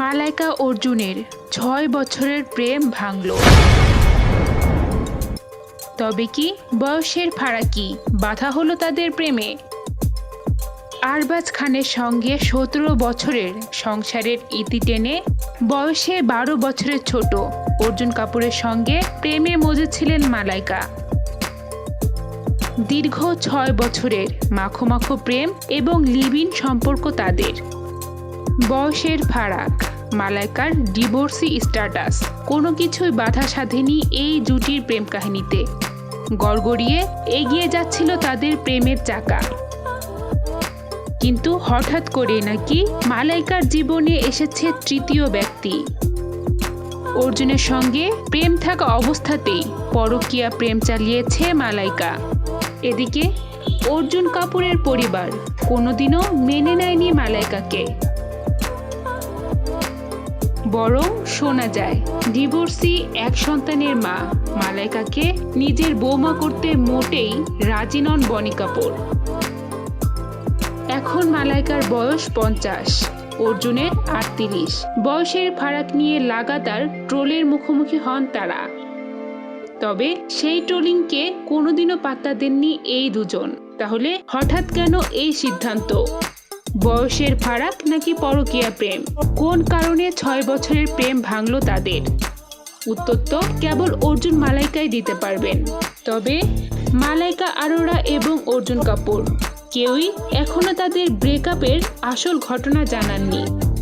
মালাইকা অর্জুনের ছয় বছরের প্রেম ভাঙল। তবে কি বয়সের ফারাকি? বাধা হলো তাদের প্রেমে। আরবাজ খানের সঙ্গে সতেরো বছরের সংসারের ইতি টেনে বয়সে বারো বছরের ছোট অর্জুন কাপুরের সঙ্গে প্রেমে মজেছিলেন মালাইকা। দীর্ঘ ছয় বছরের মাখো মাখো প্রেম এবং লিভিন সম্পর্ক তাদের। বয়সের ফারাক। মালাইকার ডিভোর্সি স্ট্যাটাস। কোনো কিছুই বাধা সাধেনি এই জুটির প্রেম কাহিনীতে গড়গড়িয়ে এগিয়ে যাচ্ছিল তাদের প্রেমের চাকা। কিন্তু হঠাৎ করে নাকি মালাইকার জীবনে এসেছে তৃতীয় ব্যক্তি। অর্জুনের সঙ্গে প্রেম থাকা অবস্থাতেই পরকিয়া প্রেম চালিয়েছে মালাইকা। এদিকে অর্জুন কাপুরের পরিবার কোনোদিনও মেনে নেয়নি মালাইকাকে। বরং শোনা যায়, ডিভোর্সি এক সন্তানের মা। মালাইকাকে নিজের বৌমা করতে মোটেই রাজি নন বনি কাপুর। এখন মালাইকার বয়স পঞ্চাশ, অর্জুনের আটত্রিশ। বয়সের ফারাক নিয়ে লাগাতার ট্রোলের মুখোমুখি হন তারা। তবে সেই ট্রোলিংকে কোনোদিনও পাত্তা দেননি এই দুজন। তাহলে হঠাৎ কেন এই সিদ্ধান্ত? বয়সের ফারাক নাকি পরকীয়া প্রেম? কোন কারণে ছয় বছরের প্রেম ভাঙল তাদের? উত্তর তো কেবল অর্জুন মালাইকাই দিতে পারবেন। তবে মালাইকা আরোরা এবং অর্জুন কাপুর, কেউই এখনও তাদের ব্রেকআপের আসল ঘটনা জানাননি।